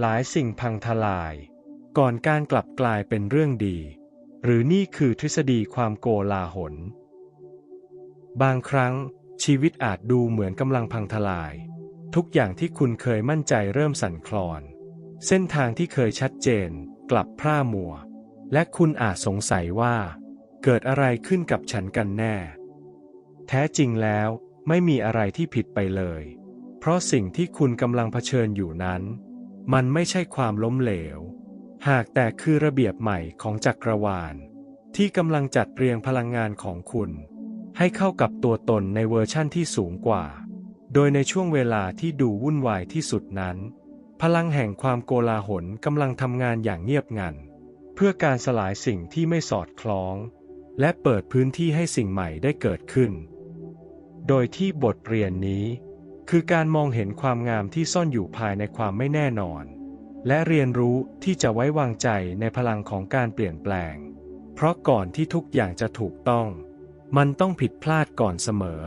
หลายสิ่งพังทลาย ก่อนการกลับกลายเป็นเรื่องดี หรือนี่คือทฤษฎีความโกลาหล บางครั้ง ชีวิตอาจดูเหมือนกำลังพังทลาย ทุกอย่างที่คุณเคยมั่นใจเริ่มสั่นคลอน เส้นทางที่เคยชัดเจน กลับพร่ามัว และคุณอาจสงสัยว่า เกิดอะไรขึ้นกับฉันกันแน่ แท้จริงแล้วไม่มีอะไรที่ผิดไปเลย เพราะสิ่งที่คุณกำลังเผชิญอยู่นั้น มันไม่ใช่ความล้มเหลว หากแต่คือระเบียบใหม่ของจักรวาล ที่กำลังจัดเรียงพลังงานของคุณ ให้เข้ากับตัวตนในเวอร์ชั่นที่สูงกว่า โดยในช่วงเวลาที่ดูวุ่นวายที่สุดนั้น พลังแห่งความโกลาหลกำลังทำงานอย่างเงียบงัน เพื่อการสลายสิ่งที่ไม่สอดคล้อง และเปิดพื้นที่ให้สิ่งใหม่ได้เกิดขึ้น โดยที่บทเรียนนี้ คือการมองเห็นความงามที่ซ่อนอยู่ภายในความไม่แน่นอน และเรียนรู้ที่จะไว้วางใจในพลังของการเปลี่ยนแปลง เพราะก่อนที่ทุกอย่างจะถูกต้อง มันต้องผิดพลาดก่อนเสมอ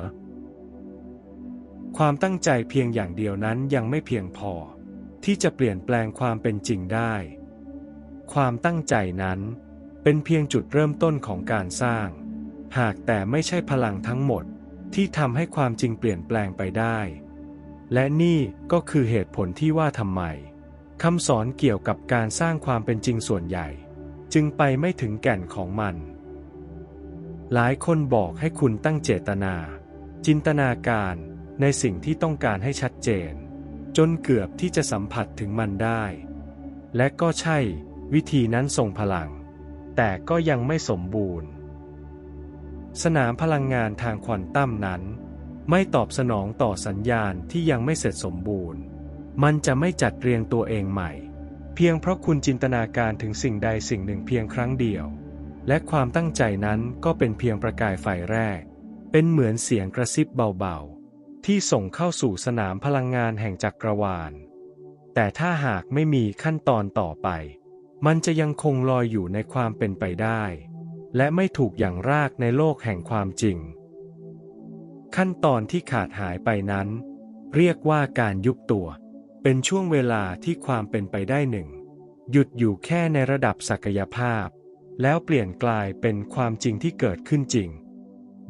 ความตั้งใจเพียงอย่างเดียวนั้นยังไม่เพียงพอ ที่จะเปลี่ยนแปลงความเป็นจริงได้ ความตั้งใจนั้น เป็นเพียงจุดเริ่มต้นของการสร้าง หากแต่ไม่ใช่พลังทั้งหมดที่ทำให้ความจริงเปลี่ยนแปลงไปได้ และนี่ก็คือเหตุผลที่ว่าทำไมคำสอนเกี่ยวกับการสร้างความเป็นจริงส่วนใหญ่ จึงไปไม่ถึงแก่นของมัน หลายคนบอกให้คุณตั้งเจตนา จินตนาการในสิ่งที่ต้องการให้ชัดเจน จนเกือบที่จะสัมผัสถึงมันได้ และก็ใช่ วิธีนั้นทรงพลัง แต่ก็ยังไม่สมบูรณ์ สนามพลังงานทางควอนตัมนั้น ไม่ตอบสนองต่อสัญญาณที่ยังไม่เสร็จสมบูรณ์ มันจะไม่จัดเรียงตัวเองใหม่ เพียงเพราะคุณจินตนาการถึงสิ่งใดสิ่งหนึ่งเพียงครั้งเดียว และความตั้งใจนั้นก็เป็นเพียงประกายไฟแรก เป็นเหมือนเสียงกระซิบเบาๆ ที่ส่งเข้าสู่สนามพลังงานแห่งจักรวาล แต่ถ้าหากไม่มีขั้นตอนต่อไป มันจะยังคงลอยอยู่ในความเป็นไปได้ และไม่ถูกอย่างรากในโลกแห่งความจริง ขั้นตอนที่ขาดหายไปนั้น เรียกว่าการยุบตัว เป็นช่วงเวลาที่ความเป็นไปได้หนึ่ง หยุดอยู่แค่ในระดับศักยภาพ แล้วเปลี่ยนกลายเป็นความจริงที่เกิดขึ้นจริง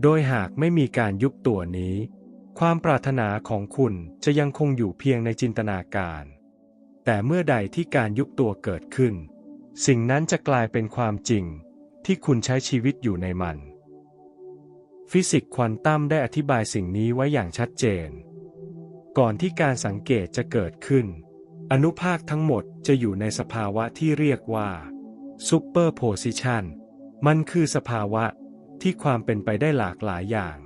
โดยหากไม่มีการยุบตัวนี้ ความปรารถนาของคุณจะยังคงอยู่เพียงในจินตนาการ แต่เมื่อใดที่การยุบตัวเกิดขึ้น สิ่งนั้นจะกลายเป็นความจริงที่คุณใช้ชีวิตอยู่ในมัน ฟิสิกส์ควอนตัมได้อธิบายสิ่งนี้ไว้อย่างชัดเจน ก่อนที่การสังเกตจะเกิดขึ้น อนุภาคทั้งหมดจะอยู่ในสภาวะที่เรียกว่าซูเปอร์โพซิชันมันคือสภาวะที่ความเป็นไปได้หลากหลายอย่าง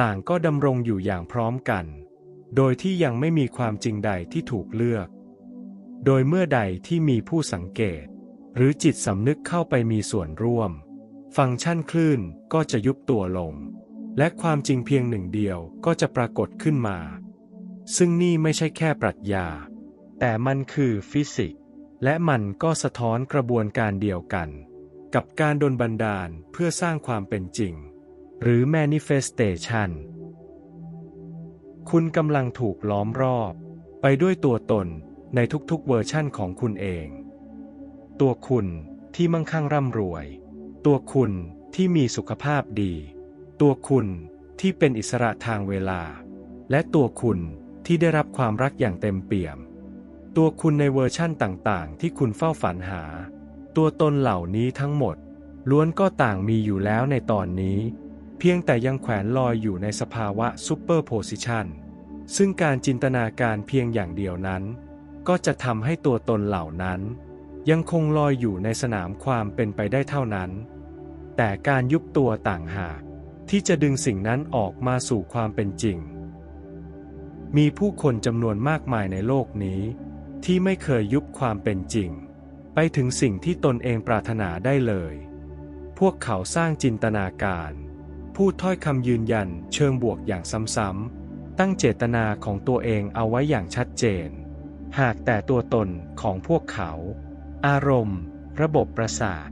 ต่างก็ดำรงอยู่อย่างพร้อมกัน โดยที่ยังไม่มีความจริงใดที่ถูกเลือก โดยเมื่อใดที่มีผู้สังเกต หรือจิตสำนึกเข้าไปมีส่วนร่วม ฟังก์ชันคลื่นก็จะยุบตัวลง และความจริงเพียงหนึ่งเดียวก็จะปรากฏขึ้นมา ซึ่งนี่ไม่ใช่แค่ปรัชญา แต่มันคือฟิสิกส์และมันก็สะท้อนกระบวนการเดียวกัน กับการดลบันดาลเพื่อสร้างความเป็นจริง หรือ manifestation คุณกำลังถูกล้อมรอบ ไปด้วยตัวตนในทุกๆเวอร์ชั่นของคุณเอง ตัวคุณที่มั่งคั่งร่ำรวย ตัวคุณที่มีสุขภาพดี ตัวคุณที่เป็นอิสระทางเวลา และตัวคุณที่ได้รับความรักอย่างเต็มเปี่ยม ตัวคุณในเวอร์ชั่นต่างๆ ที่คุณเฝ้าฝันหา ตัวตนเหล่านี้ทั้งหมด ล้วนก็ต่างมีอยู่แล้วในตอนนี้ เพียงแต่ยังแขวนลอยอยู่ในสภาวะซูเปอร์โพซิชันซึ่งการจินตนาการเพียงอย่างเดียวนั้น ก็จะทำให้ตัวตนเหล่านั้น ยังคงลอยอยู่ในสนามความเป็นไปได้เท่านั้น แต่การยุบตัวต่างหาก ที่จะดึงสิ่งนั้นออกมาสู่ความเป็นจริง มีผู้คนจำนวนมากมายในโลกนี้ ที่ไม่เคยยุบความเป็นจริง ไปถึงสิ่งที่ตนเองปรารถนาได้เลย พวกเขาสร้างจินตนาการ พูดถ้อยคำยืนยันเชิงบวกอย่างซ้ำๆ ตั้งเจตนาของตัวเองเอาไว้อย่างชัดเจน หากแต่ตัวตนของพวกเขา อารมณ์ ระบบประสาท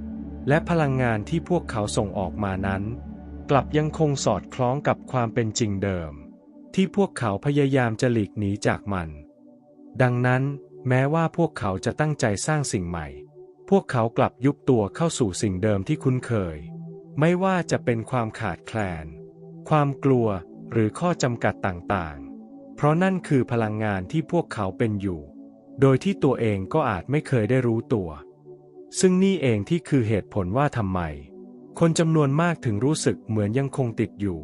และพลังงานที่พวกเขาส่งออกมานั้น กลับยังคงสอดคล้องกับความเป็นจริงเดิม ที่พวกเขาพยายามจะหลีกหนีจากมัน ดังนั้นแม้ว่าพวกเขาจะตั้งใจสร้างสิ่งใหม่ พวกเขากลับยุบตัวเข้าสู่สิ่งเดิมที่คุ้นเคย ไม่ว่าจะเป็นความขาดแคลน ความกลัวหรือข้อจำกัดต่างๆ เพราะนั่นคือพลังงานที่พวกเขาเป็นอยู่ โดยที่ตัวเองก็อาจไม่เคยได้รู้ตัว ซึ่งนี่เองที่คือเหตุผลว่าทำไม คนจำนวนมากถึงรู้สึกเหมือนยังคงติดอยู่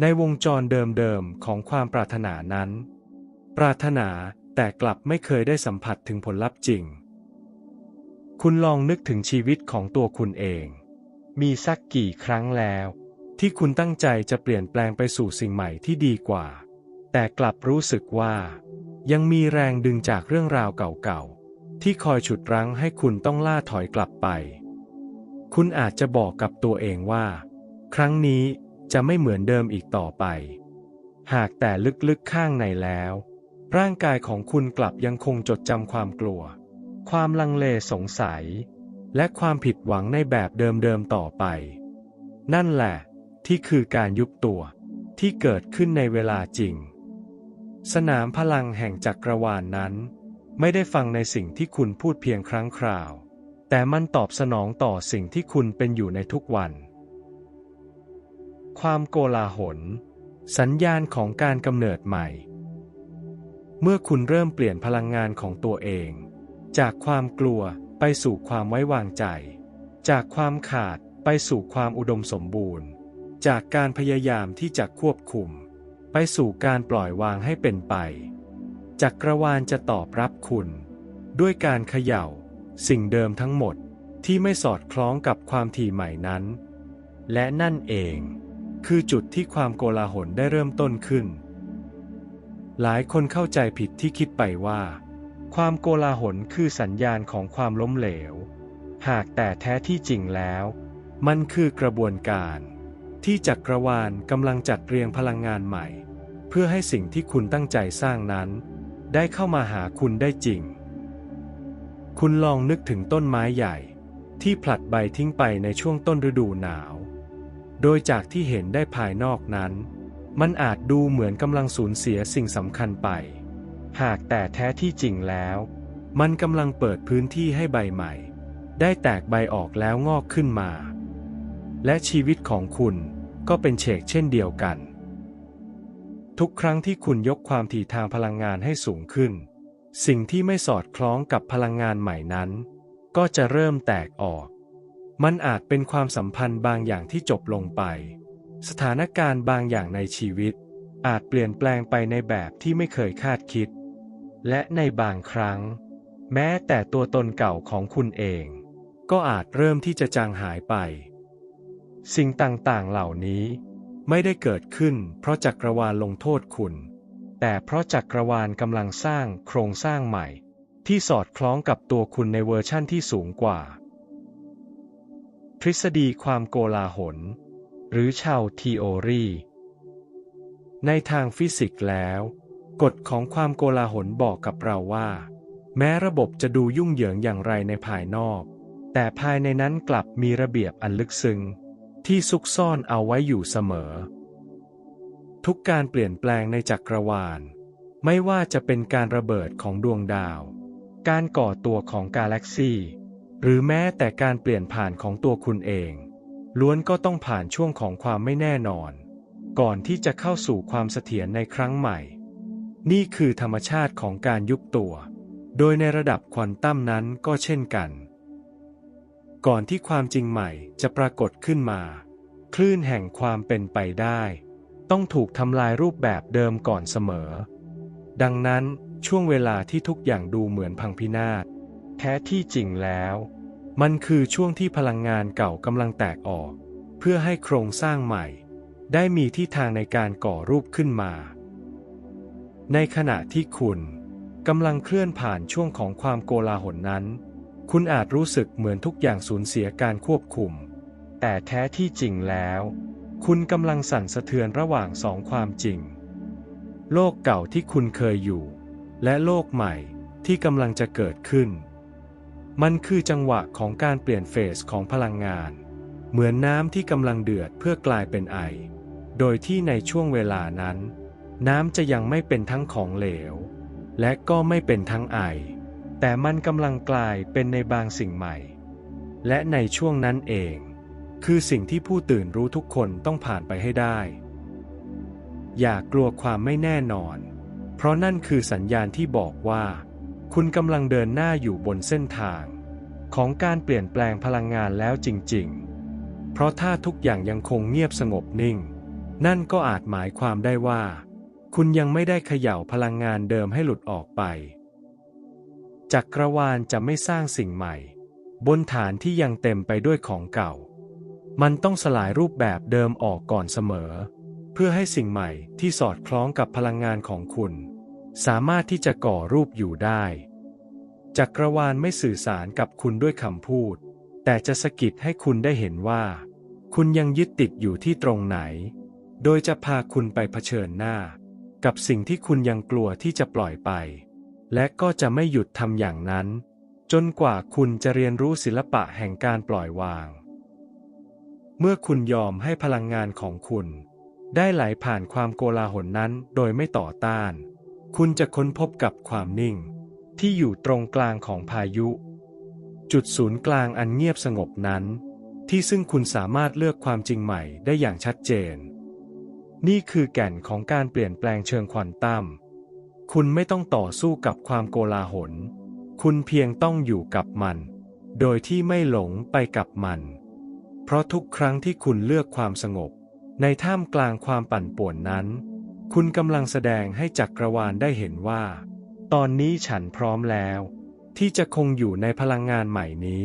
ในวงจรเดิมๆของความปรารถนานั้น ปรารถนาแต่กลับไม่เคยได้สัมผัสถึงผลลัพธ์จริง คุณลองนึกถึงชีวิตของตัวคุณเอง มีสักกี่ครั้งแล้ว ที่คุณตั้งใจจะเปลี่ยนแปลงไปสู่สิ่งใหม่ที่ดีกว่า แต่กลับรู้สึกว่า ยังมีแรงดึงจากเรื่องราวเก่าๆที่คอยฉุดรั้งให้คุณต้องล่าถอยกลับไป คุณอาจจะบอกกับตัวเองว่า ครั้งนี้จะไม่เหมือนเดิมอีกต่อไป หากแต่ลึกๆข้างในแล้ว ร่างกายของคุณกลับยังคงจดจำความกลัว ความลังเลสงสัย และความผิดหวังในแบบเดิมๆต่อไป นั่นแหละที่คือการยุบตัวที่เกิดขึ้นในเวลาจริง สนามพลังแห่งจักรวาลนนั้น ไม่ได้ฟังในสิ่งที่คุณพูดเพียงครั้งคราว แต่มันตอบสนองต่อสิ่งที่คุณเป็นอยู่ในทุกวัน ความโกลาหล สัญญาณของการกำเนิดใหม่ เมื่อคุณเริ่มเปลี่ยนพลังงานของตัวเอง จากความกลัวไปสู่ความไว้วางใจ จากความขาดไปสู่ความอุดมสมบูรณ์ จากการพยายามที่จะควบคุม ไปสู่การปล่อยวางให้เป็นไป จักรวาลจะตอบรับคุณ ด้วยการเขย่า สิ่งเดิมทั้งหมดที่ไม่สอดคล้องกับความถี่ใหม่นั้น และนั่นเอง คือจุดที่ความโกลาหลได้เริ่มต้นขึ้น หลายคนเข้าใจผิดที่คิดไปว่า ความโกลาหลคือสัญญาณของความล้มเหลว หากแต่แท้ที่จริงแล้ว มันคือกระบวนการ ที่จักรวาลกำลังจัดเรียงพลังงานใหม่ เพื่อให้สิ่งที่คุณตั้งใจสร้างนั้น ได้เข้ามาหาคุณได้จริง คุณลองนึกถึงต้นไม้ใหญ่ ที่ผลัดใบทิ้งไปในช่วงต้นฤดูหนาว โดยจากที่เห็นได้ภายนอกนั้น มันอาจดูเหมือนกำลังสูญเสียสิ่งสำคัญไป หากแต่แท้ที่จริงแล้ว มันกำลังเปิดพื้นที่ให้ใบใหม่ ได้แตกใบออกแล้วงอกขึ้นมา และชีวิตของคุณก็เป็นเฉกเช่นเดียวกัน ทุกครั้งที่คุณยกความถี่ทางพลังงานให้สูงขึ้น สิ่งที่ไม่สอดคล้องกับพลังงานใหม่นั้น ก็จะเริ่มแตกออก มันอาจเป็นความสัมพันธ์บางอย่างที่จบลงไป สถานการณ์บางอย่างในชีวิต อาจเปลี่ยนแปลงไปในแบบที่ไม่เคยคาดคิด และในบางครั้ง แม้แต่ตัวตนเก่าของคุณเอง ก็อาจเริ่มที่จะจางหายไป สิ่งต่างๆเหล่านี้ไม่ได้เกิดขึ้นเพราะจักรวาลลงโทษคุณ แต่เพราะจักรวาลกำลังสร้างโครงสร้างใหม่ ที่สอดคล้องกับตัวคุณในเวอร์ชั่นที่สูงกว่า ทฤษฎีความโกลาหล หรือชาวทีโอรีในทางฟิสิกส์แล้ว กฎของความโกลาหลบอกกับเราว่า แม้ระบบจะดูยุ่งเหยิงอย่างไรในภายนอก แต่ภายในนั้นกลับมีระเบียบอันลึกซึ้งที่ซุกซ่อนเอาไว้อยู่เสมอ ทุกการเปลี่ยนแปลงในจักรวาล ไม่ว่าจะเป็นการระเบิดของดวงดาว การก่อตัวของกาแล็กซีหรือแม้แต่การเปลี่ยนผ่านของตัวคุณเอง ล้วนก็ต้องผ่านช่วงของความไม่แน่นอน ก่อนที่จะเข้าสู่ความเสถียรในครั้งใหม่ นี่คือธรรมชาติของการยุบตัว โดยในระดับควอนตัมนั้นก็เช่นกัน ก่อนที่ความจริงใหม่จะปรากฏขึ้นมา คลื่นแห่งความเป็นไปได้ ต้องถูกทำลายรูปแบบเดิมก่อนเสมอ ดังนั้นช่วงเวลาที่ทุกอย่างดูเหมือนพังพินาศแท้ที่จริงแล้ว มันคือช่วงที่พลังงานเก่ากำลังแตกออก เพื่อให้โครงสร้างใหม่ ได้มีที่ทางในการก่อรูปขึ้นมา ในขณะที่คุณกำลังเคลื่อนผ่านช่วงของความโกลาหลนั้น คุณอาจรู้สึกเหมือนทุกอย่างสูญเสียการควบคุม แต่แท้ที่จริงแล้ว คุณกำลังสั่นสะเทือนระหว่างสองความจริง โลกเก่าที่คุณเคยอยู่ และโลกใหม่ที่กำลังจะเกิดขึ้น มันคือจังหวะของการเปลี่ยนเฟสของพลังงาน เหมือนน้ำที่กำลังเดือดเพื่อกลายเป็นไอ โดยที่ในช่วงเวลานั้น น้ำจะยังไม่เป็นทั้งของเหลว และก็ไม่เป็นทั้งไอ แต่มันกำลังกลายเป็นในบางสิ่งใหม่ และในช่วงนั้นเอง คือสิ่งที่ผู้ตื่นรู้ทุกคนต้องผ่านไปให้ได้ อย่ากลัวความไม่แน่นอน เพราะนั่นคือสัญญาณที่บอกว่า คุณกำลังเดินหน้าอยู่บนเส้นทาง ของการเปลี่ยนแปลงพลังงานแล้วจริง ๆ เพราะถ้าทุกอย่างยังคงเงียบสงบนิ่ง นั่นก็อาจหมายความได้ว่า คุณยังไม่ได้เขย่าพลังงานเดิมให้หลุดออกไป จักรวาลจะไม่สร้างสิ่งใหม่ บนฐานที่ยังเต็มไปด้วยของเก่า มันต้องสลายรูปแบบเดิมออกก่อนเสมอ เพื่อให้สิ่งใหม่ที่สอดคล้องกับพลังงานของคุณ สามารถที่จะก่อรูปอยู่ได้ จักรวาลไม่สื่อสารกับคุณด้วยคำพูด แต่จะสะกิดให้คุณได้เห็นว่า คุณยังยึดติดอยู่ที่ตรงไหน โดยจะพาคุณไปเผชิญหน้า กับสิ่งที่คุณยังกลัวที่จะปล่อยไป และก็จะไม่หยุดทำอย่างนั้น จนกว่าคุณจะเรียนรู้ศิลปะแห่งการปล่อยวาง เมื่อคุณยอมให้พลังงานของคุณ ได้ไหลผ่านความโกลาหลนั้นโดยไม่ต่อต้าน คุณจะค้นพบกับความนิ่ง ที่อยู่ตรงกลางของพายุ จุดศูนย์กลางอันเงียบสงบนั้น ที่ซึ่งคุณสามารถเลือกความจริงใหม่ได้อย่างชัดเจน นี่คือแก่นของการเปลี่ยนแปลงเชิงควอนตัมคุณไม่ต้องต่อสู้กับความโกลาหล คุณเพียงต้องอยู่กับมัน โดยที่ไม่หลงไปกับมัน เพราะทุกครั้งที่คุณเลือกความสงบ ในท่ามกลางความปั่นป่วนนั้น คุณกำลังแสดงให้จักรวาลได้เห็นว่า ตอนนี้ฉันพร้อมแล้ว ที่จะคงอยู่ในพลังงานใหม่นี้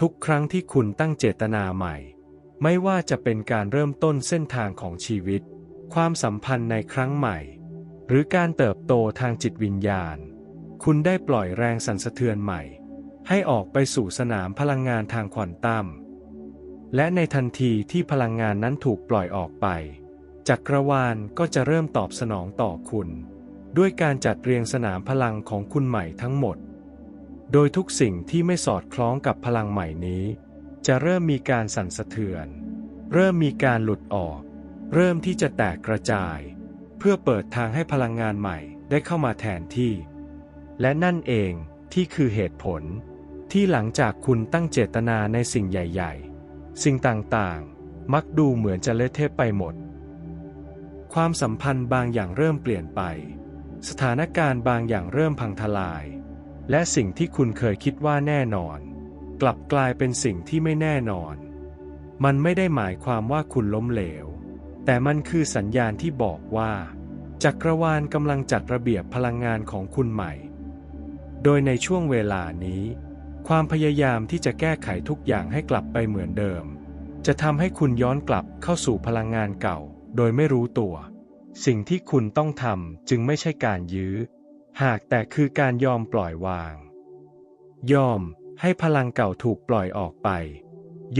ทุกครั้งที่คุณตั้งเจตนาใหม่ ไม่ว่าจะเป็นการเริ่มต้นเส้นทางของชีวิต ความสัมพันธ์ในครั้งใหม่ หรือการเติบโตทางจิตวิญญาณ คุณได้ปล่อยแรงสั่นสะเทือนใหม่ ให้ออกไปสู่สนามพลังงานทางควอนตัม และในทันทีที่พลังงานนั้นถูกปล่อยออกไปจักรวาลก็จะเริ่มตอบสนองต่อคุณ ด้วยการจัดเรียงสนามพลังของคุณใหม่ทั้งหมด โดยทุกสิ่งที่ไม่สอดคล้องกับพลังใหม่นี้ จะเริ่มมีการสั่นสะเทือน เริ่มมีการหลุดออก เริ่มที่จะแตกกระจาย เพื่อเปิดทางให้พลังงานใหม่ได้เข้ามาแทนที่ และนั่นเองที่คือเหตุผล ที่หลังจากคุณตั้งเจตนาในสิ่งใหญ่ ๆ สิ่งต่างๆ มักดูเหมือนจะเละเทะไปหมด ความสัมพันธ์บางอย่างเริ่มเปลี่ยนไป สถานการณ์บางอย่างเริ่มพังทลาย และสิ่งที่คุณเคยคิดว่าแน่นอน กลับกลายเป็นสิ่งที่ไม่แน่นอน มันไม่ได้หมายความว่าคุณล้มเหลว แต่มันคือสัญญาณที่บอกว่า จักรวาลกำลังจัดระเบียบพลังงานของคุณใหม่ โดยในช่วงเวลานี้ ความพยายามที่จะแก้ไขทุกอย่างให้กลับไปเหมือนเดิม จะทำให้คุณย้อนกลับเข้าสู่พลังงานเก่า โดยไม่รู้ตัว สิ่งที่คุณต้องทำจึงไม่ใช่การยื้อ หากแต่คือการยอมปล่อยวาง ยอมให้พลังเก่าถูกปล่อยออกไป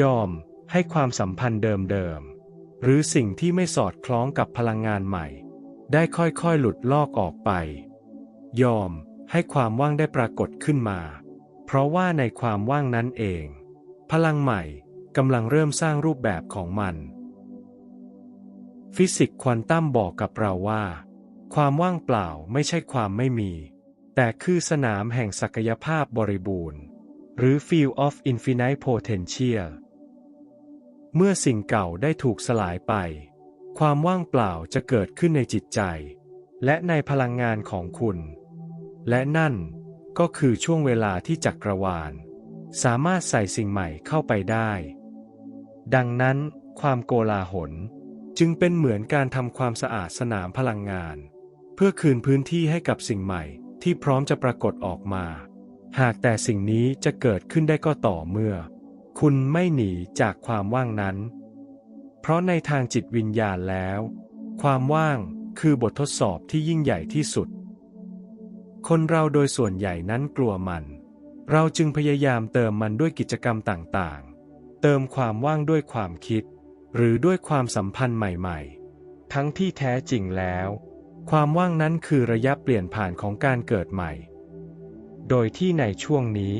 ยอมให้ความสัมพันธ์เดิมๆ หรือสิ่งที่ไม่สอดคล้องกับพลังงานใหม่ ได้ค่อยๆหลุดลอกออกไป ยอมให้ความว่างได้ปรากฏขึ้นมา เพราะว่าในความว่างนั้นเอง พลังใหม่กำลังเริ่มสร้างรูปแบบของมัน ฟิสิกส์ควอนตัมบอกกับเราว่า ความว่างเปล่าไม่ใช่ความไม่มี แต่คือสนามแห่งศักยภาพบริบูรณ์ หรือ Field of Infinite Potential เมื่อสิ่งเก่าได้ถูกสลายไป ความว่างเปล่าจะเกิดขึ้นในจิตใจ และในพลังงานของคุณ และนั่น ก็คือช่วงเวลาที่จักรวาล สามารถใส่สิ่งใหม่เข้าไปได้ ดังนั้น ความโกลาหล จึงเป็นเหมือนการทำความสะอาดสนามพลังงาน เพื่อคืนพื้นที่ให้กับสิ่งใหม่ที่พร้อมจะปรากฏออกมา หากแต่สิ่งนี้จะเกิดขึ้นได้ก็ต่อเมื่อ คุณไม่หนีจากความว่างนั้น เพราะในทางจิตวิญญาณแล้ว ความว่างคือบททดสอบที่ยิ่งใหญ่ที่สุด คนเราโดยส่วนใหญ่นั้นกลัวมัน เราจึงพยายามเติมมันด้วยกิจกรรมต่างๆ เติมความว่างด้วยความคิด หรือด้วยความสัมพันธ์ใหม่ๆ ทั้งที่แท้จริงแล้ว ความว่างนั้นคือระยะเปลี่ยนผ่านของการเกิดใหม่ โดยที่ในช่วงนี้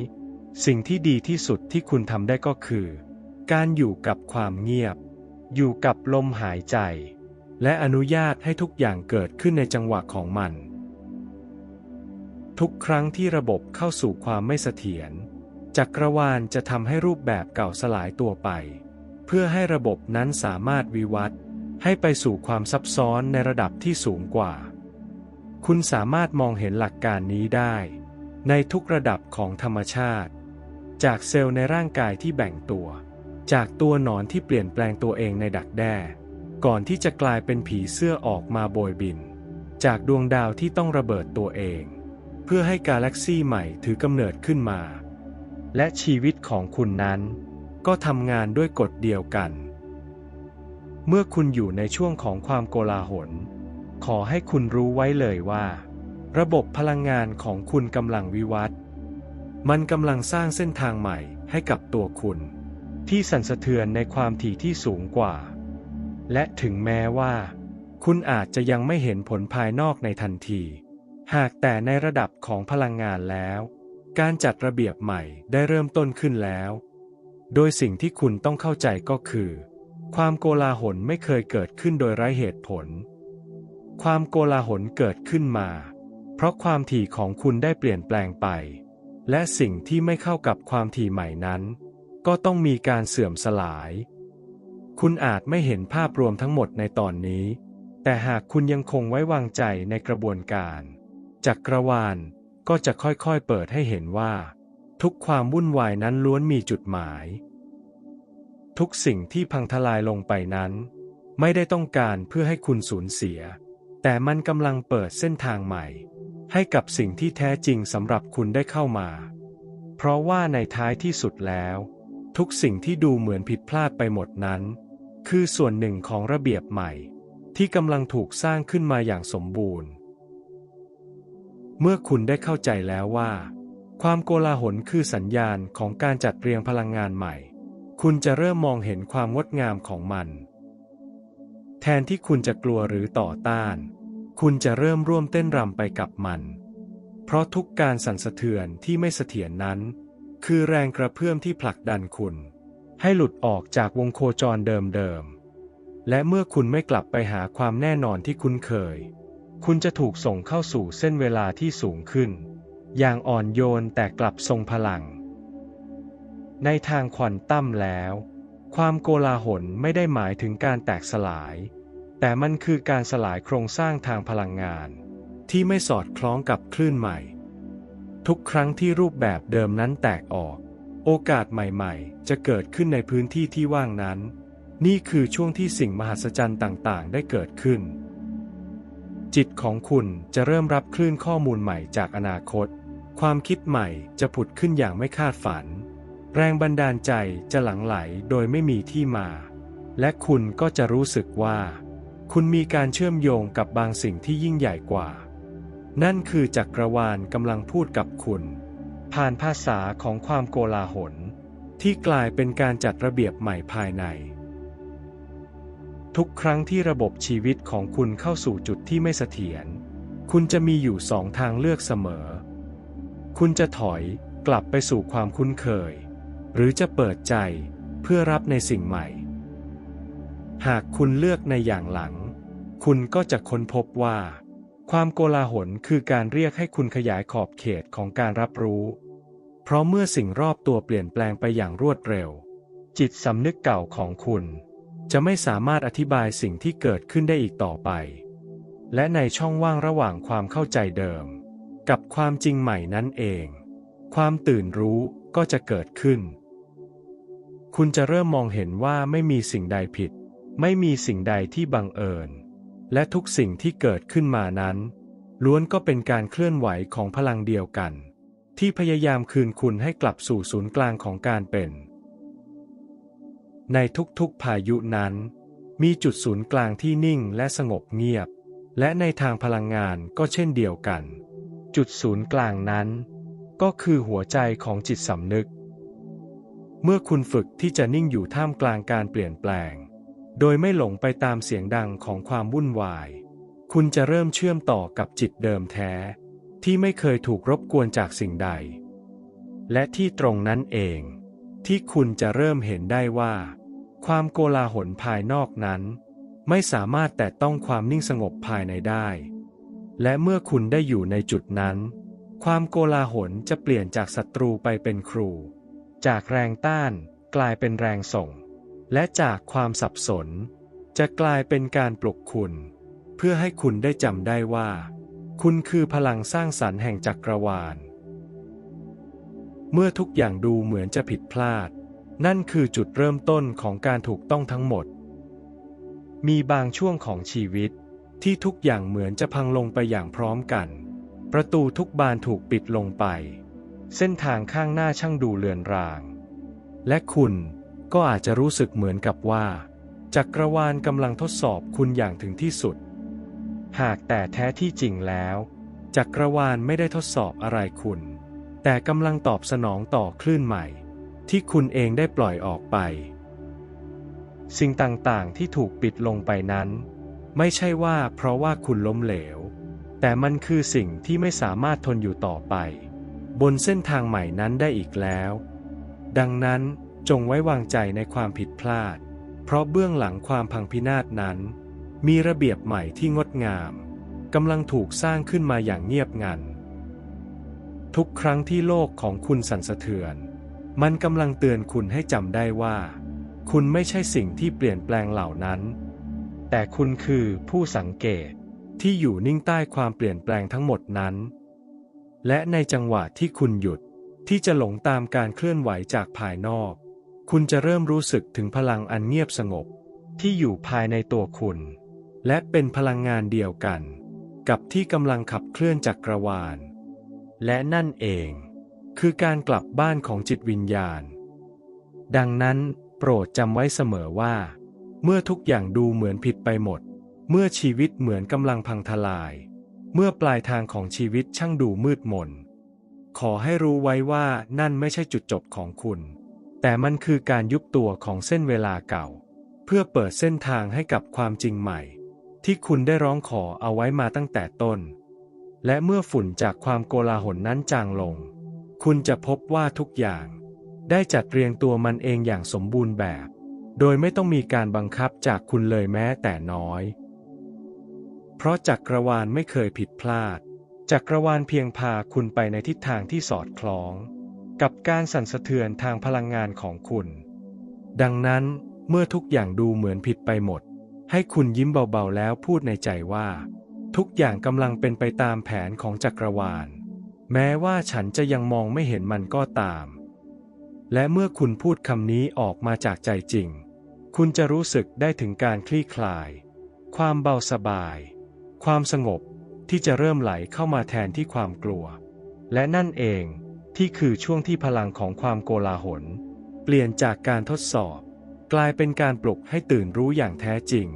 สิ่งที่ดีที่สุดที่คุณทำได้ก็คือ การอยู่กับความเงียบ อยู่กับลมหายใจ และอนุญาตให้ทุกอย่างเกิดขึ้นในจังหวะของมัน ทุกครั้งที่ระบบเข้าสู่ความไม่เสถียรจักรวาลจะทำให้รูปแบบเก่าสลายตัวไป เพื่อให้ระบบนั้นสามารถวิวัฒน์ให้ไปสู่ความซับซ้อนในระดับที่สูงกว่า คุณสามารถมองเห็นหลักการนี้ได้ ในทุกระดับของธรรมชาติ จากเซลล์ในร่างกายที่แบ่งตัว จากตัวหนอนที่เปลี่ยนแปลงตัวเองในดักแด้ ก่อนที่จะกลายเป็นผีเสื้อออกมาโบยบิน จากดวงดาวที่ต้องระเบิดตัวเอง เพื่อให้กาแล็กซี่ใหม่ถือกำเนิดขึ้นมา และชีวิตของคุณนั้น ก็ทำงานด้วยกฎเดียวกัน เมื่อคุณอยู่ในช่วงของความโกลาหล ขอให้คุณรู้ไว้เลยว่า ระบบพลังงานของคุณกำลังวิวัฒน์มันกำลังสร้างเส้นทางใหม่ให้กับตัวคุณ ที่สั่นสะเทือนในความถี่ที่สูงกว่า และถึงแม้ว่า คุณอาจจะยังไม่เห็นผลภายนอกในทันที หากแต่ในระดับของพลังงานแล้ว การจัดระเบียบใหม่ได้เริ่มต้นขึ้นแล้ว โดยสิ่งที่คุณต้องเข้าใจก็คือ ความโกลาหลไม่เคยเกิดขึ้นโดยไร้เหตุผล ความโกลาหลเกิดขึ้นมา เพราะความถี่ของคุณได้เปลี่ยนแปลงไป และสิ่งที่ไม่เข้ากับความถี่ใหม่นั้น ก็ต้องมีการเสื่อมสลาย คุณอาจไม่เห็นภาพรวมทั้งหมดในตอนนี้ แต่หากคุณยังคงไว้วางใจในกระบวนการ จักรวาลก็จะค่อยๆเปิดให้เห็นว่า ทุกความวุ่นวายนั้นล้วนมีจุดหมาย ทุกสิ่งที่พังทลายลงไปนั้น ไม่ได้ต้องการเพื่อให้คุณสูญเสีย แต่มันกำลังเปิดเส้นทางใหม่ ให้กับสิ่งที่แท้จริงสำหรับคุณได้เข้ามา เพราะว่าในท้ายที่สุดแล้ว ทุกสิ่งที่ดูเหมือนผิดพลาดไปหมดนั้น คือส่วนหนึ่งของระเบียบใหม่ ที่กำลังถูกสร้างขึ้นมาอย่างสมบูรณ์ เมื่อคุณได้เข้าใจแล้วว่า ความโกลาหลคือสัญญาณของการจัดเรียงพลังงานใหม่ คุณจะเริ่มมองเห็นความงดงามของมัน แทนที่คุณจะกลัวหรือต่อต้าน คุณจะเริ่มร่วมเต้นรำไปกับมัน เพราะทุกการสั่นสะเทือนที่ไม่เสถียรนนั้น คือแรงกระเพื่อมที่ผลักดันคุณ ให้หลุดออกจากวงโคจรเดิมๆและเมื่อคุณไม่กลับไปหาความแน่นอนที่คุ้นเคย คุณจะถูกส่งเข้าสู่เส้นเวลาที่สูงขึ้น อย่างอ่อนโยนแต่กลับทรงพลัง ในทางควอนตัมแล้ว ความโกลาหลไม่ได้หมายถึงการแตกสลาย แต่มันคือการสลายโครงสร้างทางพลังงาน ที่ไม่สอดคล้องกับคลื่นใหม่ ทุกครั้งที่รูปแบบเดิมนั้นแตกออก โอกาสใหม่ๆ จะเกิดขึ้นในพื้นที่ที่ว่างนั้น นี่คือช่วงที่สิ่งมหัศจรรย์ต่างๆ ได้เกิดขึ้น จิตของคุณจะเริ่มรับคลื่นข้อมูลใหม่จากอนาคต ความคิดใหม่จะผุดขึ้นอย่างไม่คาดฝัน แรงบันดาลใจจะหลั่งไหลโดยไม่มีที่มา และคุณก็จะรู้สึกว่า คุณมีการเชื่อมโยงกับบางสิ่งที่ยิ่งใหญ่กว่า นั่นคือจักรวาลกำลังพูดกับคุณ ผ่านภาษาของความโกลาหลที่กลายเป็นการจัดระเบียบใหม่ภายใน ทุกครั้งที่ระบบชีวิตของคุณเข้าสู่จุดที่ไม่เสถียร คุณจะมีอยู่สองทางเลือกเสมอ คุณจะถอยกลับไปสู่ความคุ้นเคย หรือจะเปิดใจเพื่อรับในสิ่งใหม่ หากคุณเลือกในอย่างหลัง คุณก็จะค้นพบว่า ความโกลาหลคือการเรียกให้คุณขยายขอบเขตของการรับรู้ เพราะเมื่อสิ่งรอบตัวเปลี่ยนแปลงไปอย่างรวดเร็ว จิตสำนึกเก่าของคุณ จะไม่สามารถอธิบายสิ่งที่เกิดขึ้นได้อีกต่อไป และในช่องว่างระหว่างความเข้าใจเดิม กับความจริงใหม่นั้นเอง ความตื่นรู้ก็จะเกิดขึ้น คุณจะเริ่มมองเห็นว่าไม่มีสิ่งใดผิด ไม่มีสิ่งใดที่บังเอิญ และทุกสิ่งที่เกิดขึ้นมานั้น ล้วนก็เป็นการเคลื่อนไหวของพลังเดียวกัน ที่พยายามคืนคุณให้กลับสู่ศูนย์กลางของการเป็น ในทุกๆพายุนั้น มีจุดศูนย์กลางที่นิ่งและสงบเงียบ และในทางพลังงานก็เช่นเดียวกัน จุดศูนย์กลางนั้น ก็คือหัวใจของจิตสำนึก เมื่อคุณฝึกที่จะนิ่งอยู่ท่ามกลางการเปลี่ยนแปลง โดยไม่หลงไปตามเสียงดังของความวุ่นวาย คุณจะเริ่มเชื่อมต่อกับจิตเดิมแท้ ที่ไม่เคยถูกรบกวนจากสิ่งใด และที่ตรงนั้นเองที่คุณจะเริ่มเห็นได้ว่า ความโกลาหลภายนอกนั้น ไม่สามารถแต่ต้องความนิ่งสงบภายในได้ และเมื่อคุณได้อยู่ในจุดนั้นคความโกลาหลจะเปลี่ยนจากศัตรูไปเป็นครู จากแรงต้านกลายเป็นแรงส่ง และจากความสับสน จะกลายเป็นการปลุกคุณ เพื่อให้คุณได้จำได้ว่า คุณคือพลังสร้างสรรค์แห่งจักรวาล เมื่อทุกอย่างดูเหมือนจะผิดพลาด นั่นคือจุดเริ่มต้นของการถูกต้องทั้งหมด มีบางช่วงของชีวิตที่ทุกอย่างเหมือนจะพังลงไปอย่างพร้อมกัน ประตูทุกบานถูกปิดลงไป เส้นทางข้างหน้าช่างดูเลือนราง และคุณก็อาจจะรู้สึกเหมือนกับว่า จักรวาลกำลังทดสอบคุณอย่างถึงที่สุด หากแต่แท้ที่จริงแล้ว จักรวาลไม่ได้ทดสอบอะไรคุณ แต่กำลังตอบสนองต่อคลื่นใหม่ ที่คุณเองได้ปล่อยออกไป สิ่งต่างๆที่ถูกปิดลงไปนั้น ไม่ใช่ว่าเพราะว่าคุณล้มเหลว แต่มันคือสิ่งที่ไม่สามารถทนอยู่ต่อไป บนเส้นทางใหม่นั้นได้อีกแล้ว ดังนั้นจงไว้วางใจในความผิดพลาด เพราะเบื้องหลังความพังพินาศนั้น มีระเบียบใหม่ที่งดงามกำลังถูกสร้างขึ้นมาอย่างเงียบงัน ทุกครั้งที่โลกของคุณสั่นสะเทือน มันกำลังเตือนคุณให้จำได้ว่า คุณไม่ใช่สิ่งที่เปลี่ยนแปลงเหล่านั้น แต่คุณคือผู้สังเกตที่อยู่นิ่งใต้ความเปลี่ยนแปลงทั้งหมดนั้น และในจังหวะที่คุณหยุดที่จะหลงตามการเคลื่อนไหวจากภายนอก คุณจะเริ่มรู้สึกถึงพลังอันเงียบสงบ ที่อยู่ภายในตัวคุณ และเป็นพลังงานเดียวกัน กับที่กำลังขับเคลื่อนจักกรวาล และนั่นเอง คือการกลับบ้านของจิตวิญญาณ ดังนั้น โปรดจำไว้เสมอว่า เมื่อทุกอย่างดูเหมือนผิดไปหมด เมื่อชีวิตเหมือนกำลังพังทลาย เมื่อปลายทางของชีวิตช่างดูมืดมน ขอให้รู้ไว้ว่านั่นไม่ใช่จุดจบของคุณ แต่มันคือการยุบตัวของเส้นเวลาเก่า เพื่อเปิดเส้นทางให้กับความจริงใหม่ ที่คุณได้ร้องขอเอาไว้มาตั้งแต่ต้น และเมื่อฝุ่นจากความโกลาหลนั้นจางลง คุณจะพบว่าทุกอย่าง ได้จัดเรียงตัวมันเองอย่างสมบูรณ์แบบ โดยไม่ต้องมีการบังคับจากคุณเลยแม้แต่น้อย เพราะจักรวาลไม่เคยผิดพลาด จักรวาลเพียงพาคุณไปในทิศทางที่สอดคล้อง กับการสั่นสะเทือนทางพลังงานของคุณ ดังนั้นเมื่อทุกอย่างดูเหมือนผิดไปหมด ให้คุณยิ้มเบาๆแล้วพูดในใจว่า ทุกอย่างกำลังเป็นไปตามแผนของจักรวาล แม้ว่าฉันจะยังมองไม่เห็นมันก็ตาม และเมื่อคุณพูดคำนี้ออกมาจากใจจริง คุณจะรู้สึกได้ถึงการคลี่คลาย ความเบาสบาย ความสงบที่จะเริ่มไหลเข้ามาแทนที่ความกลัว และนั่นเองที่คือช่วงที่พลังของความโกลาหล เปลี่ยนจากการทดสอบ กลายเป็นการปลุกให้ตื่นรู้อย่างแท้จริง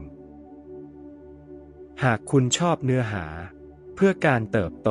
หากคุณชอบเนื้อหา เพื่อการเติบโต